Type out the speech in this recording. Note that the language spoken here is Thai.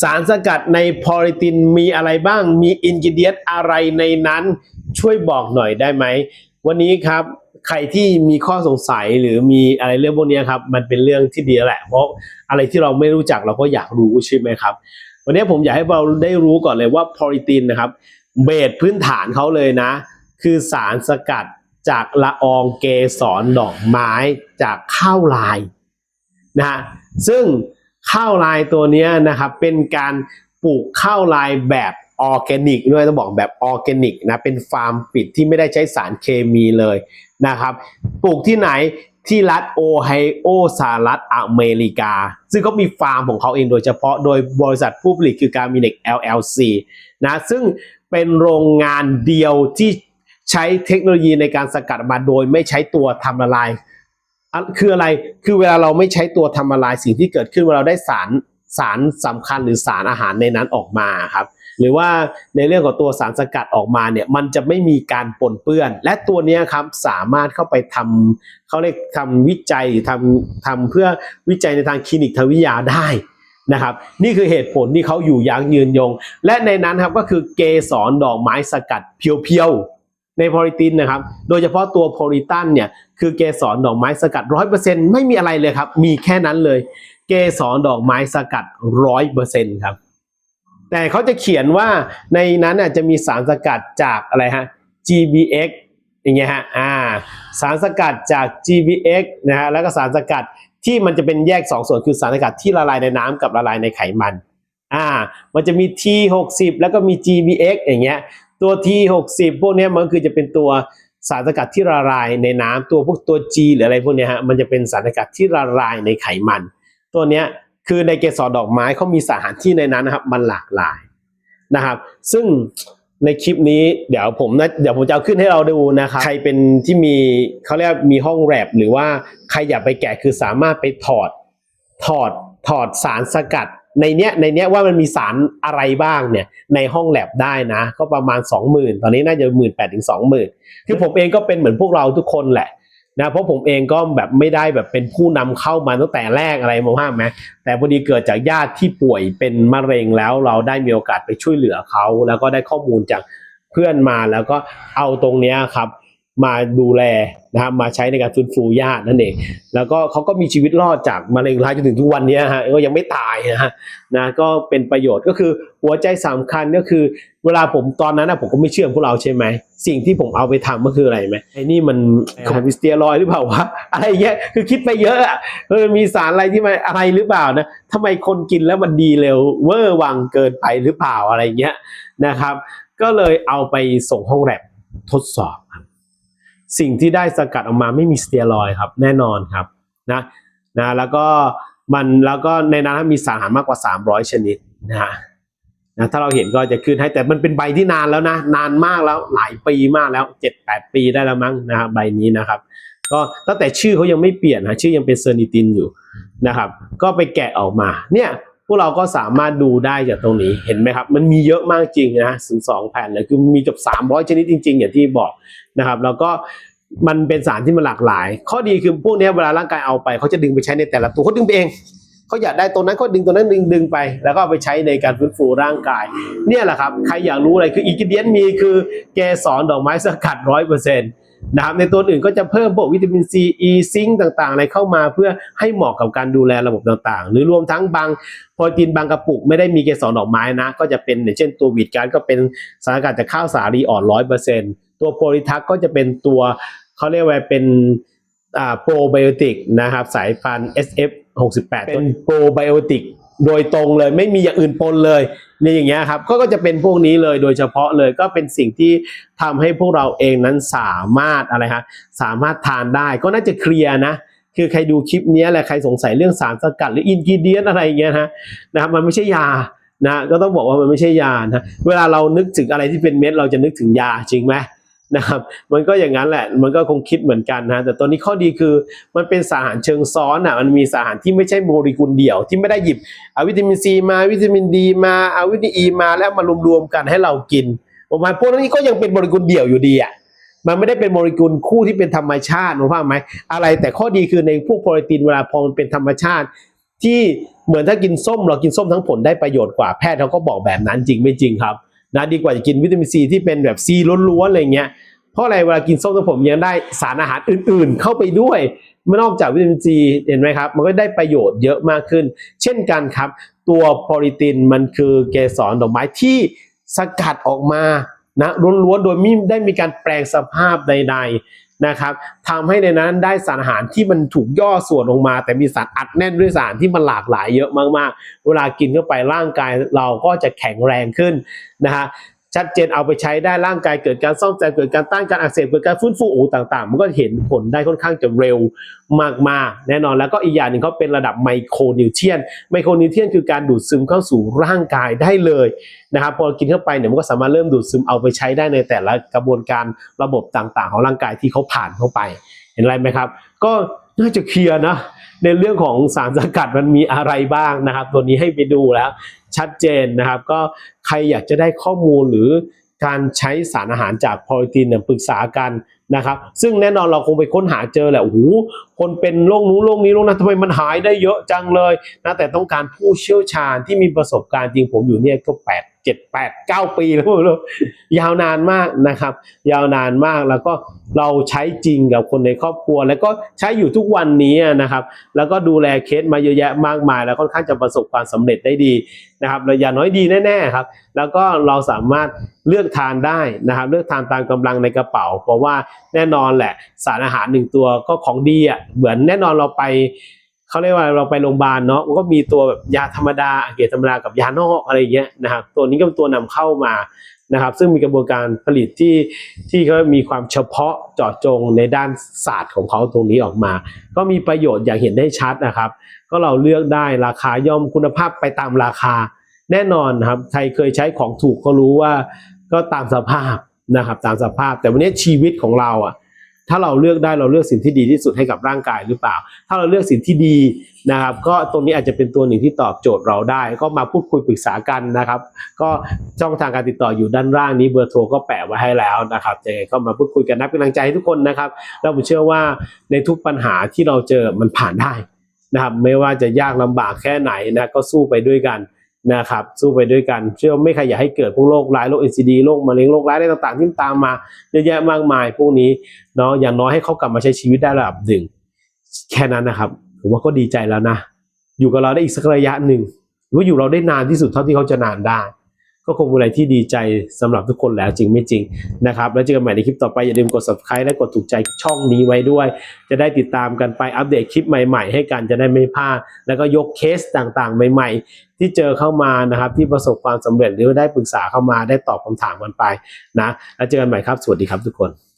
สารสกัดในพอลิตินมีอะไรบ้าง มีอินกิเดียนอะไรในนั้น ช่วยบอกหน่อยได้ไหม วันนี้ครับใครที่มีข้อสงสัยหรือมีอะไรเรื่องพวกนี้ครับมันเป็นเรื่องที่ดีแล้วแหละ เพราะอะไรที่เราไม่รู้จักเราก็อยากรู้ใช่ไหมครับ วันนี้ผมอยากให้เราได้รู้ก่อนเลยว่าพอลิตินนะครับเบสพื้นฐานเขาเลยนะ คือสารสกัดจากละอองเกสรดอกไม้จากข้าวลายนะฮะซึ่ง ข้าวลายตัวนี้นะครับเป็นการปลูกข้าวลายแบบออร์แกนิกด้วยต้องบอกแบบออร์แกนิกนะเป็นฟาร์มปิดที่ไม่ได้ใช้สารเคมีเลยนะครับปลูกที่ไหนที่รัฐโอไฮโอสหรัฐอเมริกา ซึ่งเขามีฟาร์มของเขาเองโดยเฉพาะโดยบริษัทผู้ผลิตคือการมิเน็ก LLC นะซึ่งเป็นโรงงานเดียวที่ใช้เทคโนโลยีในการสกัดมาโดยไม่ใช้ตัวทำละลาย คืออะไรคือเวลาเราไม่ใช้ตัวทำละลายสิ่งที่เกิดขึ้นเวลาเราได้สารสารสำคัญหรือสารอาหารในนั้นออกมาครับ หรือว่าในเรื่องของตัวสารสกัดออกมาเนี่ยมันจะไม่มีการปนเปื้อน และตัวนี้ครับสามารถเข้าไปทำเขาเรียกทำวิจัยหรือทำทำเพื่อวิจัยในทางคลินิกทางวิทยาได้นะครับ นี่คือเหตุผลที่เขาอยู่ยั้งยืนยง และในนั้นครับก็คือเกสรดอกไม้สกัดเพียวๆ ในโพลิตินนะครับ โดยเฉพาะตัวโพลิตันเนี่ยคือเกสรดอกไม้สกัดร้อยเปอร์เซ็นต์ไม่มีอะไรเลยครับ มีแค่นั้นเลย เกสรดอกไม้สกัดร้อยเปอร์เซ็นต์ครับ แต่เขาจะเขียนว่าในนั้นน่ะจะมีสารสกัดจากอะไรฮะ GBX อย่างเงี้ยฮะ อ่า สารสกัดจาก GBX นะฮะ แล้วก็สารสกัดที่มันจะเป็นแยก 2 ส่วนคือสารสกัดที่ละลายในน้ำกับละลายในไขมัน อ่า มันจะมี T60 แล้วก็มี GBX อย่างเงี้ย ตัว T60 พวกนี้มันคือจะเป็นตัวสารสกัดที่ละลายในน้ำตัวพวกตัว G หรืออะไรพวกนี้ฮะมันจะเป็นสารสกัดที่ละลายในไขมัน ตัวเนี้ยคือในเกสรดอกไม้เขามีสารที่ในนั้นนะครับ มันหลากหลายนะครับ ซึ่งในคลิปนี้เดี๋ยวผมนะเดี๋ยวผมจะเอาขึ้นให้เราดูนะครับใครเป็นที่มีเขาเรียกมีห้องแรบหรือว่าใครอยากไปแกะคือสามารถไปถอดถอดถอดสารสกัด ในเนี้ยในเนี้ยว่ามันมีสารอะไรบ้างเนี่ยในห้องแลบได้นะ ก็ประมาณ 20,000 ตอนนี้น่าจะหมื่นแปดถึงสองหมื่นคือผมเองก็เป็นเหมือนพวกเราทุกคนแหละนะเพราะผมเองก็แบบไม่ได้แบบเป็นผู้นำเข้ามาตั้งแต่แรกอะไรมองห้ามไหมแต่พอดีเกิดจากญาติที่ป่วยเป็นมะเร็งแล้วเราได้มีโอกาสไปช่วยเหลือเขา แล้วก็ได้ข้อมูลจากเพื่อนมาแล้วก็เอาตรงเนี้ยครับ มาดูแลนะครับมาใช้ในการฟื้นฟูญาตินั่นเอง แล้วก็เขาก็มีชีวิตรอดจากมะเร็งร้ายจนถึงทุกวันเนี้ยฮะก็ยังไม่ตายนะฮะนะก็เป็นประโยชน์ก็คือหัวใจสำคัญก็คือ เวลาผมตอนนั้นนะผมก็ไม่เชื่อพวกเราใช่ไหม สิ่งที่ผมเอาไปทำก็คืออะไรไหมไอ้นี่มันของสเตียรอยด์หรือเปล่าวะอะไรเงี้ยคือคิดไปเยอะอะเออมีสารอะไรที่มันอะไรหรือเปล่านะทำไมคนกินแล้วมันดีเร็วเวอร์วังเกินไปหรือเปล่าอะไรเงี้ยนะครับ ก็เลยเอาไปส่งห้องแลบทดสอบครับ สิ่งที่ได้สกัดออกมาไม่มีสเตียรอยครับแน่นอนครับนะนะแล้วก็มันแล้วก็ในนั้นมีสารอาหารมากกว่า 300 ชนิดนะฮะนะถ้าเราเห็นก็จะขึ้นให้แต่มันเป็นใบที่นานแล้วนะ นานมากแล้วหลายปีมากแล้ว 7-8 ปีได้แล้วมั้งนะครับใบนี้นะครับ ก็ตั้งแต่ชื่อเขายังไม่เปลี่ยนนะชื่อยังเป็นเซอร์นิตินอยู่นะครับ ก็ไปแกะออกมาเนี่ย วกเราก็สามารถดูได้จากตรงนี้เห็นไหมครับ มันมีเยอะมากจริงนะถึงสองแผ่นเลยคือมีเกับ300 ชนิดจริง ๆ อย่างที่บอกนะครับ แล้วก็มันเป็นสารที่มันหลากหลาย ข้อดีคือพวกนี้เวลาร่างกายเอาไปเขาจะดึงไปใช้ในแต่ละตัวเขาดึงไปเองเขาอยากได้ตัวนั้นเขาดึงตัวนั้นดึงดึงไป แล้วก็เอาไปใช้ในการฟื้นฟูร่างกาย เนี่ยแหละครับ ใครอยากรู้อะไรคืออีกิเดียนมีคือเกสรดอกไม้สกัดร้อยเปอร์เซ็นต์ นะครับในตัวอื่นก็จะเพิ่มพวกวิตามินซีอีซิงค์ต่างๆอะไรเข้ามาเพื่อให้เหมาะกับการดูแลระบบต่างๆ หรือรวมทั้งบางโปรตีนบางกระปุกไม่ได้มีเกสรดอกไม้นะ ก็จะเป็นอย่างเช่นตัววีดการดก็เป็นสารสกัดจากข้าวสาลีอ่อนร้อยเปอร์เซ็นต์ตัวโพลิทักก็จะเป็นตัวเขาเรียกว่าเป็นอ่าโปรไบโอติกนะครับสายพันธุ์ SF 68 เป็นโปรไบโอติก โดยตรงเลยไม่มีอย่างอื่นปนเลยนี่อย่างเงี้ยครับก็ก็จะเป็นพวกนี้เลยโดยเฉพาะเลยก็เป็นสิ่งที่ทำให้พวกเราเองนั้นสามารถอะไรฮะสามารถทานได้ก็น่าจะเคลียร์นะคือใครดูคลิปนี้แหละใครสงสัยเรื่องสารสกัดหรืออินกิเดียนอะไรอย่างเงี้ยนะนะครับมันไม่ใช่ยานะก็ต้องบอกว่ามันไม่ใช่ยานะเวลาเรานึกถึงอะไรที่เป็นเม็ดเราจะนึกถึงยาจริงไหม นะครับ มันก็อย่างนั้นแหละ มันก็คงคิดเหมือนกันนะแต่ตัวนี้ข้อดีคือมันเป็นสารอาหารเชิงซ้อนอะมันมีสารอาหารที่ไม่ใช่โมเลกุลเดี่ยว ที่ไม่ได้หยิบเอาวิตามินซีมาวิตามินดีมาเอาวิตามินอีมาแล้วมารวมๆกันให้เรากินผมว่าพวกนี้ก็ยังเป็นโมเลกุลเดี่ยวอยู่ดีอะมันไม่ได้เป็นโมเลกุลคู่ที่เป็นธรรมชาติรู้ป่ะไหมอะไรแต่ข้อดีคือในพวกโปรตีนเวลาพอมันเป็นธรรมชาติ ที่เหมือนถ้ากินส้มเรากินส้มทั้งผลได้ประโยชน์กว่าแพทย์เขาก็บอกแบบนั้นจริงไม่จริงครับ นะดีกว่าจะกินวิตามินซีที่เป็นแบบซีล้วนๆอะไรเงี้ยเพราะอะไรเวลากินส้มทั้งผมยังได้สารอาหารอื่นๆ เข้าไปด้วยไม่นอกจากวิตามินซีเห็นไหมครับ มันก็ได้ประโยชน์เยอะมากขึ้น เช่นกันครับ ตัวโพลิตินมันคือเกสรดอกไม้ที่สกัดออกมานะล้วนๆโดยไม่ได้มีการแปลงสภาพใด ๆ นะครับทำให้ในนั้นได้สารอาหารที่มันถูกย่อส่วนลงมา แต่มีสารอัดแน่นด้วยสารที่มันหลากหลายเยอะมากๆ เวลากินเข้าไปร่างกายเราก็จะแข็งแรงขึ้นนะฮะ ชัดเจนเอาไปใช้ได้ร่างกายเกิดการซ่อมแซมเกิดการต้านการอักเสบเกิดการฟื้นฟูอูต่าง ๆ มันก็เห็นผลได้ค่อนข้างจะเร็วมากๆ แน่นอนแล้วก็อีกอย่างหนึ่งเขาเป็นระดับไมโครนิวเทียนไมโครนิวเทียนคือการดูดซึมเข้าสู่ร่างกายได้เลยนะครับพอกินเข้าไปเนี่ยมันก็สามารถเริ่มดูดซึมเอาไปใช้ได้ในแต่ละกระบวนการระบบต่างๆ ของร่างกายที่เขาผ่านเข้าไป เห็นอะไรไหมครับ ก็น่าจะเคลียร์นะในเรื่องของสารสกัดมันมีอะไรบ้างนะครับ ตัวนี้ให้ไปดูแล้ว ชัดเจนนะครับ ก็ใครอยากจะได้ข้อมูลหรือการใช้สารอาหารจากโพลิตินเนี่ยปรึกษากัน นะครับ ซึ่งแน่นอนเราคงไปค้นหาเจอแหละโอ้โหคนเป็นโรคนู้นโรคนี้โรคนั้นทำไมมันหายได้เยอะจังเลยนะแต่ต้องการผู้เชี่ยวชาญที่มีประสบการณ์จริงผมอยู่เนี่ยก็แปดเจ็ดแปดเก้าปีแล้วไม่รู้ยาวนานมากนะครับ ยาวนานมากแล้วก็เราใช้จริงกับคนในครอบครัว แล้วก็ใช้อยู่ทุกวันนี้นะครับ แล้วก็ดูแลเคสมาเยอะแยะมากมาย แล้วค่อนข้างจะประสบความสำเร็จได้ดีนะครับระยะน้อยดีแน่ๆครับ แล้วก็เราสามารถเลือกทานได้นะครับ เลือกทานตามกำลังในกระเป๋า เพราะว่าแน่นอนแหละ สารอาหารหนึ่งตัวก็ของดีอะเหมือนแน่นอนเราไปเขาเรียกว่าเราไปโรงพยาบาลเนาะมันก็มีตัวแบบยาธรรมดาเกรดธรรมดากับยานอกอะไรอย่างเงี้ยนะครับตัวนี้ก็เป็นตัวนำเข้ามานะครับ ซึ่งมีกระบวนการผลิตที่ที่เขามีความเฉพาะเจาะจงในด้านศาสตร์ของเขาตรงนี้ออกมา ก็มีประโยชน์อย่างเห็นได้ชัดนะครับ ก็เราเลือกได้ราคาย่อมคุณภาพไปตามราคาแน่นอนนครับใครเคยใช้ของถูกก็รู้ว่าก็ตามสภาพ นะครับตามสภาพแต่วันนี้ชีวิตของเราอะถ้าเราเลือกได้เราเลือกสิ่งที่ดีที่สุดให้กับร่างกายหรือเปล่า ถ้าเราเลือกสิ่งที่ดีนะครับ ก็ตรงนี้อาจจะเป็นตัวหนึ่งที่ตอบโจทย์เราได้ ก็มาพูดคุยปรึกษากันนะครับ ก็ช่องทางการติดต่ออยู่ด้านล่างนี้เบอร์โทรก็แปะไว้ให้แล้วนะครับยังไงก็มาพูดคุยกันนะเป็นกำลังใจให้ทุกคนนะครับ แล้วผมเชื่อว่าในทุกปัญหาที่เราเจอมันผ่านได้นะครับ ไม่ว่าจะยากลำบากแค่ไหนนะก็สู้ไปด้วยกัน นะครับสู้ไปด้วยกันเชื่อไม่ใครอยากให้เกิดพวกโรคร้ายโรคเอชดีโรคมะเร็งโรคร้ายอะไรต่างๆ ที่ตามมาเยอะแยะมากมาย พวกนี้เนาะอย่างน้อยให้เขากลับมาใช้ชีวิตได้ระดับหนึ่งแค่นั้นนะครับผมว่าก็ดีใจแล้วนะ อยู่กับเราได้อีกสักระยะหนึ่งว่าอยู่เราได้นานที่สุดเท่าที่เขาจะนานได้ ก็คงเป็นอะไรที่ดีใจสำหรับทุกคนแล้วจริงไม่จริงนะครับ แล้วเจอกันใหม่ในคลิปต่อไป อย่าลืมกด subscribe และกดถูกใจช่องนี้ไว้ด้วย จะได้ติดตามกันไปอัปเดตคลิปใหม่ๆ ให้กันจะได้ไม่พลาดแล้วก็ยกเคสต่างๆ ใหม่ ๆ ที่เจอเข้ามานะครับ ที่ประสบความสำเร็จหรือได้ปรึกษาเข้ามาได้ตอบคำถามกันไปนะแล้วเจอกันใหม่ครับ สวัสดีครับทุกคน